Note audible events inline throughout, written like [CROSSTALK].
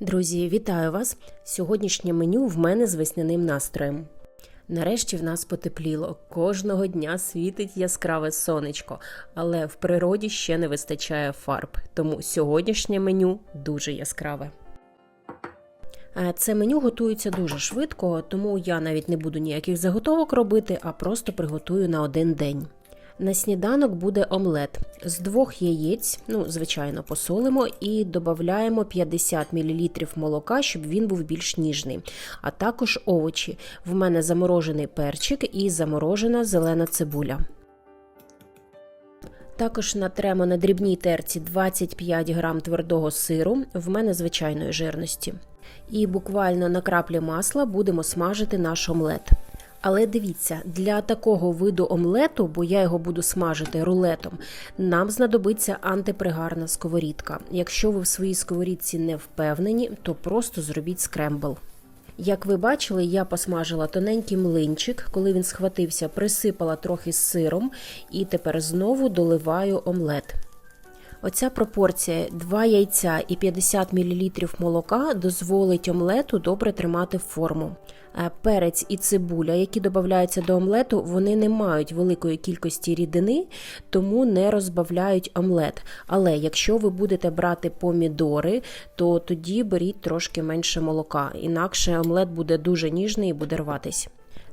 Друзі, вітаю вас! Сьогоднішнє меню в мене з весняним настроєм. Нарешті в нас потепліло. Кожного дня світить яскраве сонечко, але в природі ще не вистачає фарб, тому сьогоднішнє меню дуже яскраве. Е, Це меню готується дуже швидко, тому я навіть не буду ніяких заготовок робити, а просто приготую на один день. На сніданок буде омлет з двох яєць, ну, звичайно, посолимо і додаємо 50 мл молока, щоб він був більш ніжний. А також овочі. В мене заморожений перчик і заморожена зелена цибуля. Також натремо на дрібній терці 25 грам твердого сиру, в мене звичайної жирності. І буквально на краплі масла будемо смажити наш омлет. Але дивіться, для такого виду омлету, бо я його буду смажити рулетом, нам знадобиться антипригарна сковорідка. Якщо ви в своїй сковорідці не впевнені, то просто зробіть скрембл. Як ви бачили, я посмажила тоненький млинчик, коли він схватився, присипала трохи сиром і тепер знову доливаю омлет. Оця пропорція 2 яйця і 50 мл молока дозволить омлету добре тримати форму. Е, Перець і цибуля, які додаються до омлету, вони не мають великої кількості рідини, тому не розбавляють омлет. Але якщо ви будете брати помідори, то тоді беріть трошки менше молока, інакше омлет буде дуже ніжний і буде рватись.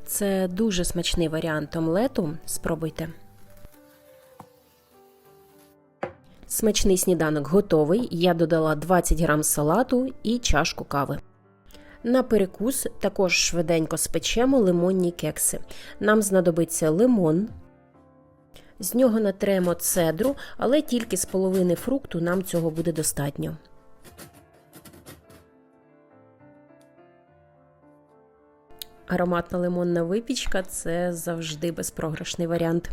Це дуже смачний варіант омлету. Спробуйте. Смачний сніданок готовий. Я додала 20 грам салату і чашку кави. На перекус також швиденько спечемо лимонні кекси. Нам знадобиться лимон. З нього натремо цедру, але тільки з половини фрукту нам цього буде достатньо. Ароматна лимонна випічка це завжди безпрограшний варіант.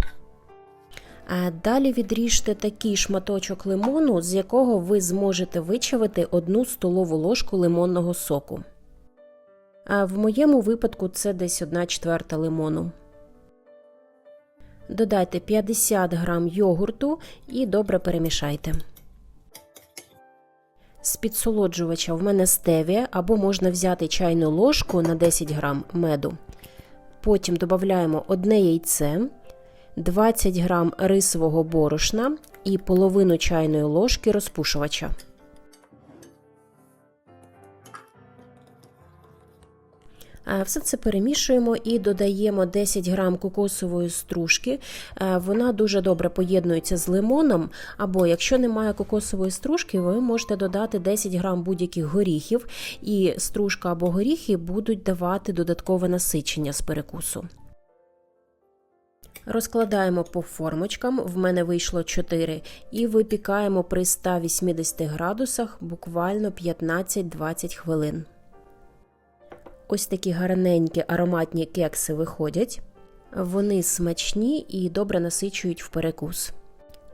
А Далі відріжте такий шматочок лимону, з якого ви зможете вичавити одну столову ложку лимонного соку. А в моєму випадку це десь 1 четверта лимону. Додайте 50 грам йогурту і добре перемішайте. З підсолоджувача в мене стевія або можна взяти чайну ложку на 10 грам меду. Потім додаємо одне яйце. 20 грам рисового борошна і половину чайної ложки розпушувача. Все це перемішуємо і додаємо 10 грам кокосової стружки. Вона дуже добре поєднується з лимоном. Або, якщо немає кокосової стружки, ви можете додати 10 грам будь-яких горіхів, і стружка або горіхи будуть давати додаткове насичення з перекусу. Розкладаємо по формочкам, в мене вийшло 4, і випікаємо при 180 градусах буквально 15-20 хвилин. Ось такі гарненькі ароматні кекси виходять. Вони смачні і добре насичують в перекус.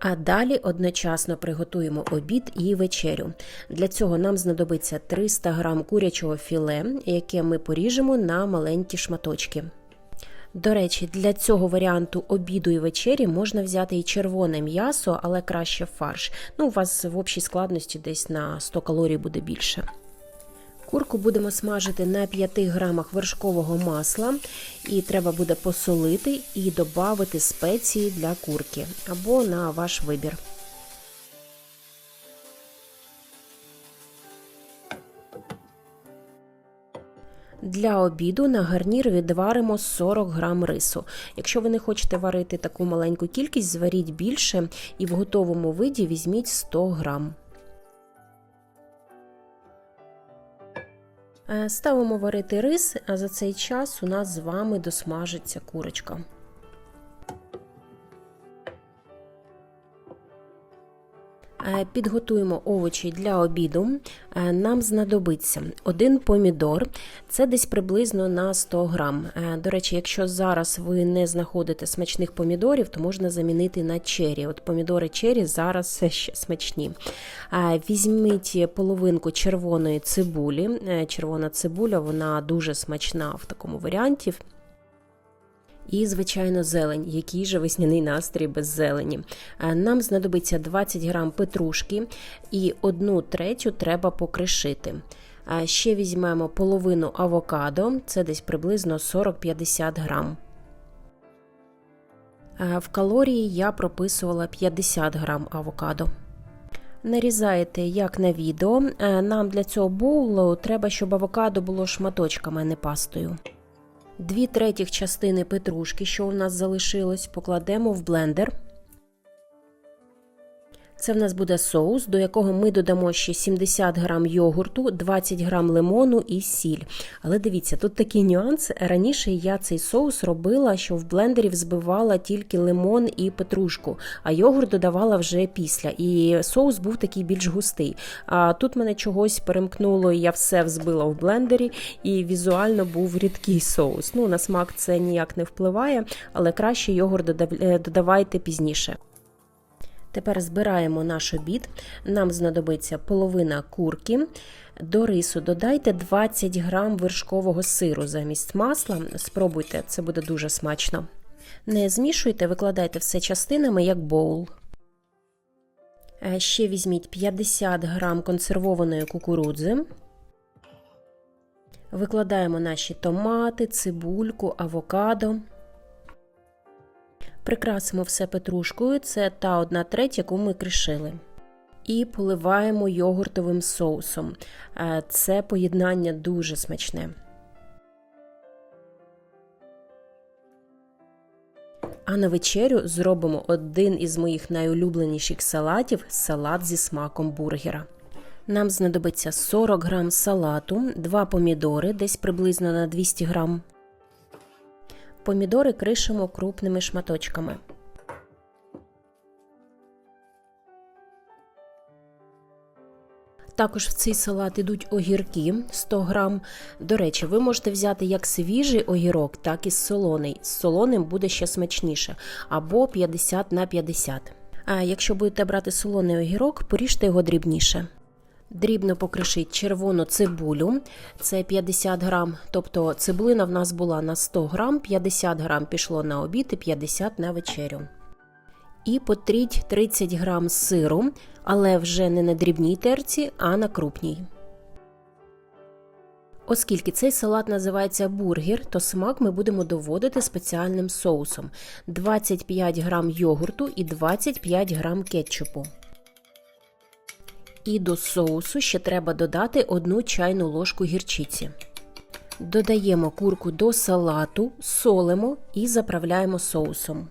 А далі одночасно приготуємо обід і вечерю. Для цього нам знадобиться 300 г курячого філе, яке ми поріжемо на маленькі шматочки. До речі, для цього варіанту обіду і вечері можна взяти і червоне м'ясо, але краще фарш. Ну, у вас в общій складності десь на 100 калорій буде більше. Курку будемо смажити на 5 грамах вершкового масла, і треба буде посолити і додати спеції для курки або на ваш вибір. Для обіду на гарнір відваримо 40 грам рису. Якщо ви не хочете варити таку маленьку кількість, зваріть більше і в готовому виді візьміть 100 грам. Ставимо варити рис, а за цей час у нас з вами досмажиться курочка. Підготуємо овочі для обіду. Нам знадобиться один помідор, це десь приблизно на 100 грам. До речі, якщо зараз ви не знаходите смачних помідорів, то можна замінити на чері. От помідори чері зараз [LAUGHS] ще смачні. Візьміть половинку червоної цибулі. Червона цибуля, вона дуже смачна в такому варіанті. І, звичайно, зелень. Який же весняний настрій без зелені. Е, Нам знадобиться 20 грам петрушки і одну третю треба покришити. Е, Ще візьмемо половину авокадо, це десь приблизно 40-50 грам. Е, В калорії я прописувала 50 грам авокадо. Нарізаєте як на відео. Нам для цього боулу треба, щоб авокадо було шматочками, а не пастою. Дві третіх частини петрушки, що у нас залишилось, покладемо в блендер. Це в нас буде соус, до якого ми додамо ще 70 грам йогурту, 20 грам лимону і сіль. Але дивіться, тут такий нюанс. Раніше я цей соус робила, що в блендері взбивала тільки лимон і петрушку, а йогурт додавала вже після. І соус був такий більш густий. А тут мене чогось перемкнуло, і я все взбила в блендері, і візуально був рідкий соус. Ну, на смак це ніяк не впливає, але краще йогурт е, додавайте пізніше. Тепер збираємо наш обід. Нам знадобиться половина курки. До рису додайте 20 грам вершкового сиру замість масла. Спробуйте, це буде дуже смачно. Не змішуйте, викладайте все частинами як боул. Е, Ще візьміть 50 грам консервованої кукурудзи. Викладаємо наші томати, цибульку, авокадо. Прикрасимо все петрушкою, це та одна треть, яку ми кришили. І поливаємо йогуртовим соусом. Е, Це поєднання дуже смачне. А на вечерю зробимо один із моїх найулюбленіших салатів салат зі смаком бургера. Нам знадобиться 40 грам салату, 2 помідори, десь приблизно на 200 грам. Помідори кришимо крупними шматочками. Також в цей салат ідуть огірки 100 грам. До речі, ви можете взяти як свіжий огірок, так і солоний. З солоним буде ще смачніше, або 50 на 50. А якщо будете брати солоний огірок, поріжте його дрібніше. Дрібно покришіть червону цибулю, це 50 грам, тобто цибулина в нас була на 100 грам, 50 грам пішло на обід і 50 на вечерю. І потріть 30 грам сиру, але вже не на дрібній терці, а на крупній. Оскільки цей салат називається бургер, то смак ми будемо доводити спеціальним соусом: 25 грам йогурту і 25 грам кетчупу. І до соусу ще треба додати одну чайну ложку гірчиці. Додаємо курку до салату, солимо і заправляємо соусом.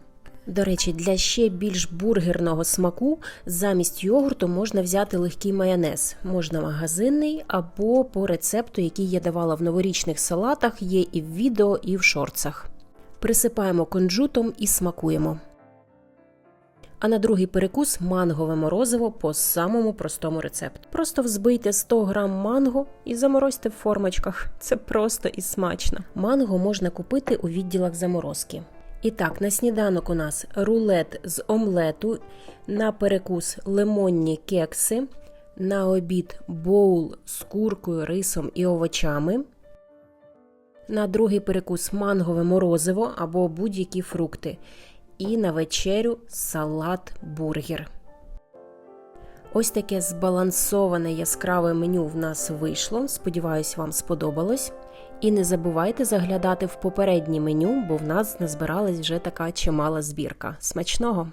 До речі, для ще більш бургерного смаку замість йогурту можна взяти легкий майонез, можна магазинний або по рецепту, який я давала в новорічних салатах, є і в відео, і в шорцах. Присипаємо кунжутом і смакуємо. А на другий перекус мангове морозиво по самому простому рецепту. Просто взбийте 100 грам манго і заморозьте в формочках. Це просто і смачно. Манго можна купити у відділах заморозки. І так, на сніданок у нас рулет з омлету, на перекус лимонні кекси, на обід боул з куркою, рисом і овочами. На другий перекус мангове морозиво або будь-які фрукти. І на вечерю салат-бургер. Ось таке збалансоване яскраве меню в нас вийшло. Сподіваюсь, вам сподобалось. І не забувайте заглядати в попереднє меню, бо в нас назбиралась вже така чимала збірка. Смачного!